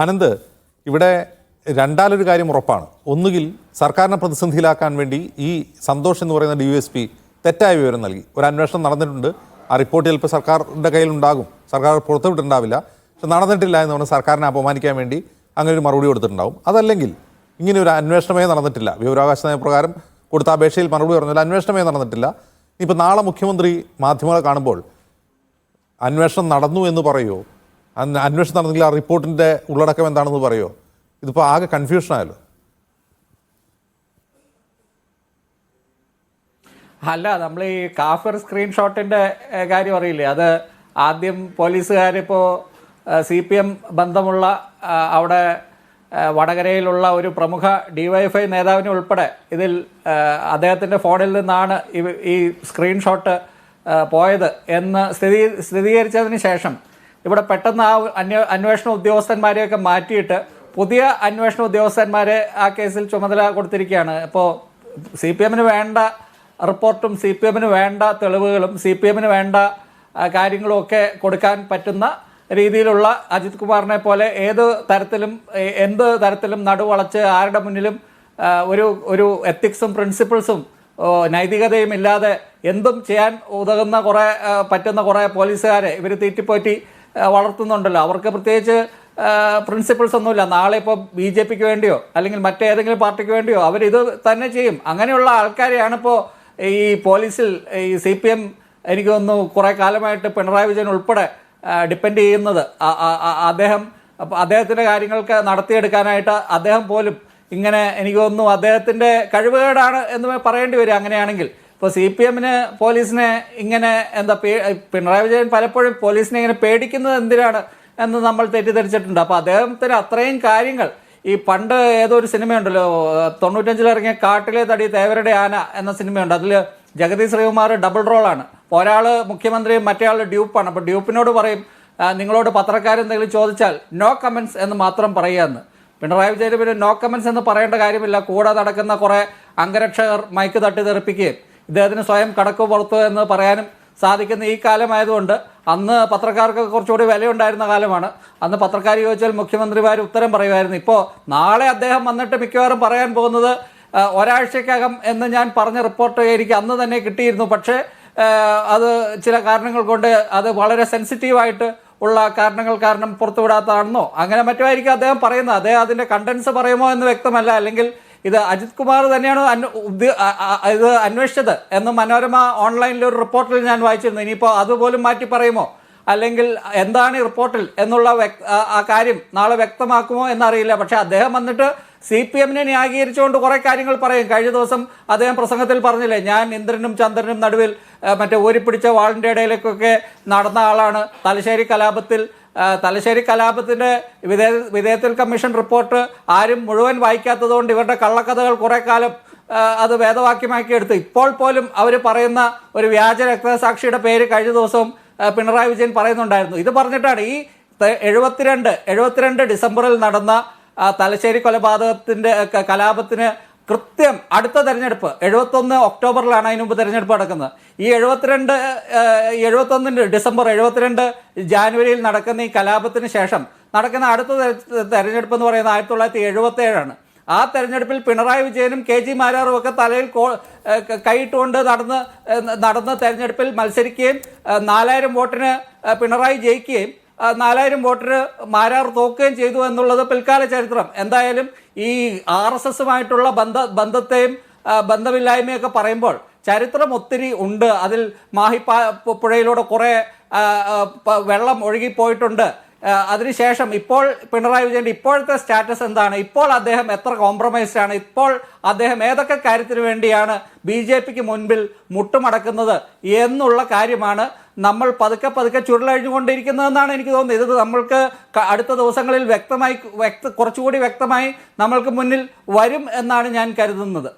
ആനന്ദ് ഇവിടെ രണ്ടാലൊരു കാര്യം ഉറപ്പാണ്. ഒന്നുകിൽ സർക്കാരിനെ പ്രതിസന്ധിയിലാക്കാൻ വേണ്ടി ഈ സന്തോഷ് എന്ന് പറയുന്ന ഡി യു എസ് പി തെറ്റായ വിവരം നൽകി. ഒരു അന്വേഷണം നടന്നിട്ടുണ്ട്. ആ റിപ്പോർട്ട് ചിലപ്പോൾ സർക്കാരിന്റെ കയ്യിലുണ്ടാകും. സർക്കാർ പുറത്തുവിട്ടുണ്ടാവില്ല പക്ഷെ നടന്നിട്ടില്ല എന്ന് പറഞ്ഞ് സർക്കാരിനെ അപമാനിക്കാൻ വേണ്ടി അങ്ങനെ ഒരു മറുപടി കൊടുത്തിട്ടുണ്ടാവും. അതല്ലെങ്കിൽ ഇങ്ങനെ ഒരു അന്വേഷണമേ നടന്നിട്ടില്ല. വിവരാവകാശ നയപ്രകാരം കൊടുത്ത അപേക്ഷയിൽ മറുപടി പറഞ്ഞാൽ അന്വേഷണമേ നടന്നിട്ടില്ല. ഇപ്പോൾ നാളെ മുഖ്യമന്ത്രി മാധ്യമങ്ങളെ കാണുമ്പോൾ അന്വേഷണം നടന്നു എന്ന് പറയുമോ അന്വേഷണം നടന്നെങ്കിൽ ആ റിപ്പോർട്ടിന്റെ ഉള്ളടക്കം എന്താണെന്ന് പറയുമോ ഇതിപ്പോൾ ആകെ കൺഫ്യൂഷൻ ആയല്ലോ. അല്ല നമ്മൾ ഈ കാഫർ സ്ക്രീൻഷോട്ടിന്റെ കാര്യം അറിയില്ലേ? അത് ആദ്യം പോലീസുകാരിപ്പോൾ സി പി എം ബന്ധമുള്ള അവിടെ വടകരയിലുള്ള ഒരു പ്രമുഖ ഡിവൈഎഫ്ഐ നേതാവിനെ ഉൾപ്പെടെ ഇതിൽ അദ്ദേഹത്തിന്റെ ഫോണിൽ നിന്നാണ് ഈ സ്ക്രീൻഷോട്ട് പോയത് എന്ന് സ്ഥിതി സ്ഥിരീകരിച്ചതിന് ശേഷം ഇവിടെ പെട്ടെന്ന് ആ അന്വ അന്വേഷണ ഉദ്യോഗസ്ഥന്മാരെയൊക്കെ മാറ്റിയിട്ട് പുതിയ അന്വേഷണ ഉദ്യോഗസ്ഥന്മാരെ ആ കേസിൽ ചുമതല കൊടുത്തിരിക്കുകയാണ്. ഇപ്പോൾ സി പി എമ്മിന് വേണ്ട റിപ്പോർട്ടും സി പി എമ്മിന് വേണ്ട തെളിവുകളും സി പി എമ്മിന് വേണ്ട കാര്യങ്ങളും ഒക്കെ കൊടുക്കാൻ പറ്റുന്ന രീതിയിലുള്ള അജിത് കുമാറിനെ പോലെ ഏത് തരത്തിലും എന്ത് തരത്തിലും നടുവളച്ച് ആരുടെ മുന്നിലും ഒരു ഒരു എത്തിക്സും പ്രിൻസിപ്പിൾസും നൈതികതയും ഇല്ലാതെ എന്തും ചെയ്യാൻ ഉതകുന്ന കുറേ പറ്റുന്ന കുറേ പോലീസുകാരെ ഇവർ തീറ്റിപ്പോറ്റി വളർത്തുന്നുണ്ടല്ലോ. അവർക്ക് പ്രത്യേകിച്ച് പ്രിൻസിപ്പിൾസ് ഒന്നുമില്ല. നാളെ ഇപ്പോൾ ബി ജെ പിക്ക് വേണ്ടിയോ അല്ലെങ്കിൽ മറ്റേതെങ്കിലും പാർട്ടിക്ക് വേണ്ടിയോ അവരിത് തന്നെ ചെയ്യും. അങ്ങനെയുള്ള ആൾക്കാരെയാണ് ഇപ്പോൾ ഈ പോലീസിൽ ഈ സി പി എം എനിക്ക് തോന്നുന്നു കുറേ കാലമായിട്ട് പിണറായി വിജയൻ ഉൾപ്പെടെ ഡിപ്പെൻഡ് ചെയ്യുന്നത്. അദ്ദേഹം അദ്ദേഹത്തിന്റെ കാര്യങ്ങൾക്ക് നടത്തിയെടുക്കാനായിട്ട് അദ്ദേഹം പോലും ഇങ്ങനെ എനിക്ക് തോന്നുന്നു അദ്ദേഹത്തിന്റെ കഴിവുകേടാണ് എന്ന് പറയേണ്ടി വരും അങ്ങനെയാണെങ്കിൽ. ഇപ്പോൾ സി പി എമ്മിന് പോലീസിനെ ഇങ്ങനെ എന്താ പിണറായി വിജയൻ പലപ്പോഴും പോലീസിനെ ഇങ്ങനെ പേടിക്കുന്നത് എന്തിനാണ് എന്ന് നമ്മൾ തെറ്റിദ്ധരിച്ചിട്ടുണ്ട്. അപ്പോൾ അദ്ദേഹത്തിന് അത്രയും കാര്യങ്ങൾ. ഈ പണ്ട് ഏതോ ഒരു സിനിമയുണ്ടല്ലോ തൊണ്ണൂറ്റഞ്ചിൽ ഇറങ്ങിയ കാട്ടിലെ തടി തേവരുടെ ആന എന്ന സിനിമയുണ്ട്. അതിൽ ജഗതി ശ്രീകുമാർ ഡബിൾ റോളാണ്. ഒരാൾ മുഖ്യമന്ത്രിയും മറ്റേ ആൾ ഡ്യൂപ്പാണ്. അപ്പോൾ ഡ്യൂപ്പിനോട് പറയും നിങ്ങളോട് പത്രക്കാരെന്തെങ്കിലും ചോദിച്ചാൽ നോ കമൻസ് എന്ന് മാത്രം പറയുകയെന്ന് പിണറായി വിജയന് പിന്നെ നോ കമൻസ് എന്ന് പറയേണ്ട കാര്യമില്ല. കൂടെ നടക്കുന്ന കുറേ അംഗരക്ഷകർ മൈക്ക് തട്ടി തെറിപ്പിക്കുകയും ഇദ്ദേഹത്തിന് സ്വയം കടക്ക് പുറത്തു എന്ന് പറയാനും സാധിക്കുന്ന ഈ കാലമായതുകൊണ്ട് അന്ന് പത്രക്കാർക്ക് കുറച്ചുകൂടി വിലയുണ്ടായിരുന്ന കാലമാണ്. അന്ന് പത്രക്കാർ ചോദിച്ചാൽ മുഖ്യമന്ത്രിമാർ ഉത്തരം പറയുമായിരുന്നു. ഇപ്പോൾ നാളെ അദ്ദേഹം വന്നിട്ട് മിക്കവാറും പറയാൻ പോകുന്നത് ഒരാഴ്ചക്കകം എന്ന് ഞാൻ പറഞ്ഞ റിപ്പോർട്ട് എനിക്ക് അന്ന് തന്നെ കിട്ടിയിരുന്നു. പക്ഷേ അത് ചില കാരണങ്ങൾ കൊണ്ട് അത് വളരെ സെൻസിറ്റീവായിട്ട് ഉള്ള കാരണങ്ങൾ കാരണം പുറത്തുവിടാത്തതാണെന്നോ അങ്ങനെ മറ്റുമായിരിക്കും അദ്ദേഹം പറയുന്നത്. അദ്ദേഹം അതിന്റെ കണ്ടൻസ് പറയുമോ എന്ന് വ്യക്തമല്ല. അല്ലെങ്കിൽ ഇത് അജിത് കുമാർ തന്നെയാണ് ഇത് അന്വേഷിച്ചത് എന്ന് മനോരമ ഓൺലൈനിൽ ഒരു റിപ്പോർട്ടിൽ ഞാൻ വായിച്ചിരുന്നു. ഇനിയിപ്പോൾ അതുപോലും മാറ്റി പറയുമോ? അല്ലെങ്കിൽ എന്താണ് ഈ റിപ്പോർട്ടിൽ എന്നുള്ള ആ- കാര്യം നാളെ വ്യക്തമാക്കുമോ എന്നറിയില്ല. പക്ഷേ അദ്ദേഹം വന്നിട്ട് സി പി എമ്മിനെ ന്യായീകരിച്ചുകൊണ്ട് കുറേ കാര്യങ്ങൾ പറയും. കഴിഞ്ഞ ദിവസം അദ്ദേഹം പ്രസംഗത്തിൽ പറഞ്ഞില്ലേ ഞാൻ ഇന്ദ്രനും ചന്ദ്രനും നടുവിൽ മറ്റേ ഊരിപ്പിടിച്ച വാളിന്റെ ഇടയിലേക്കൊക്കെ നടന്ന ആളാണ്. തലശ്ശേരി കലാപത്തിൽ തലശ്ശേരി കലാപത്തിന്റെ വിധേയ വിധേയത്തിൽ കമ്മീഷൻ റിപ്പോർട്ട് ആരും മുഴുവൻ വായിക്കാത്തതുകൊണ്ട് ഇവരുടെ കള്ളക്കഥകൾ കുറേ കാലം അത് വേദവാക്യമാക്കി എടുത്ത്. ഇപ്പോൾ പോലും അവർ പറയുന്ന ഒരു വ്യാജ രക്തസാക്ഷിയുടെ പേര് കഴിഞ്ഞ ദിവസം പിണറായി വിജയൻ പറയുന്നുണ്ടായിരുന്നു. ഇത് പറഞ്ഞിട്ടാണ് ഈ എഴുപത്തിരണ്ട് എഴുപത്തിരണ്ട് ഡിസംബറിൽ നടന്ന തലശ്ശേരി കൊലപാതകത്തിന്റെ കലാപത്തിന് കൃത്യം അടുത്ത തെരഞ്ഞെടുപ്പ് എഴുപത്തൊന്ന് ഒക്ടോബറിലാണ് അതിന് മുമ്പ് തെരഞ്ഞെടുപ്പ് നടക്കുന്നത്. ഈ എഴുപത്തിരണ്ട് എഴുപത്തൊന്നിന് ഡിസംബർ എഴുപത്തിരണ്ട് ജാനുവരിയിൽ നടക്കുന്ന ഈ കലാപത്തിന് ശേഷം നടക്കുന്ന അടുത്ത തെര- തെരഞ്ഞെടുപ്പ് എന്ന് പറയുന്നത് ആയിരത്തി തൊള്ളായിരത്തി എഴുപത്തി ഏഴാണ് ആ തെരഞ്ഞെടുപ്പിൽ പിണറായി വിജയനും കെ ജി മാരാറും ഒക്കെ തലയിൽ കോ കൈയിട്ടുകൊണ്ട് നടന്ന് നടന്ന തെരഞ്ഞെടുപ്പിൽ മത്സരിക്കുകയും നാലായിരം വോട്ടിന് പിണറായി ജയിക്കുകയും നാലായിരം വോട്ടർ മാരാർ തോക്കുകയും ചെയ്തു എന്നുള്ളത് പിൽക്കാല ചരിത്രം. എന്തായാലും ഈ ആർ എസ് എസുമായിട്ടുള്ള ബന്ധ ബന്ധത്തെയും ബന്ധമില്ലായ്മയൊക്കെ പറയുമ്പോൾ ചരിത്രം ഒത്തിരി ഉണ്ട്. അതിൽ മാഹിപ്പാ പുഴയിലൂടെ കുറേ വെള്ളം ഒഴുകിപ്പോയിട്ടുണ്ട്. അതിനുശേഷം ഇപ്പോൾ പിണറായി വിജയന്റെ ഇപ്പോഴത്തെ സ്റ്റാറ്റസ് എന്താണ്? ഇപ്പോൾ അദ്ദേഹം എത്ര കോംപ്രമൈസ്ഡ് ആണ്? ഇപ്പോൾ അദ്ദേഹം ഏതൊക്കെ കാര്യത്തിന് വേണ്ടിയാണ് ബി ജെ പിക്ക് മുൻപിൽ മുട്ടുമടക്കുന്നത് എന്നുള്ള കാര്യമാണ് നമ്മൾ പതുക്കെ പതുക്കെ ചുരുളഴിഞ്ഞുകൊണ്ടിരിക്കുന്നതെന്നാണ് എനിക്ക് തോന്നുന്നത്. ഇത് നമ്മൾക്ക് അടുത്ത ദിവസങ്ങളിൽ വ്യക്തമായി വ്യക്ത കുറച്ചുകൂടി വ്യക്തമായി നമ്മൾക്ക് മുന്നിൽ വരും എന്നാണ് ഞാൻ കരുതുന്നത്.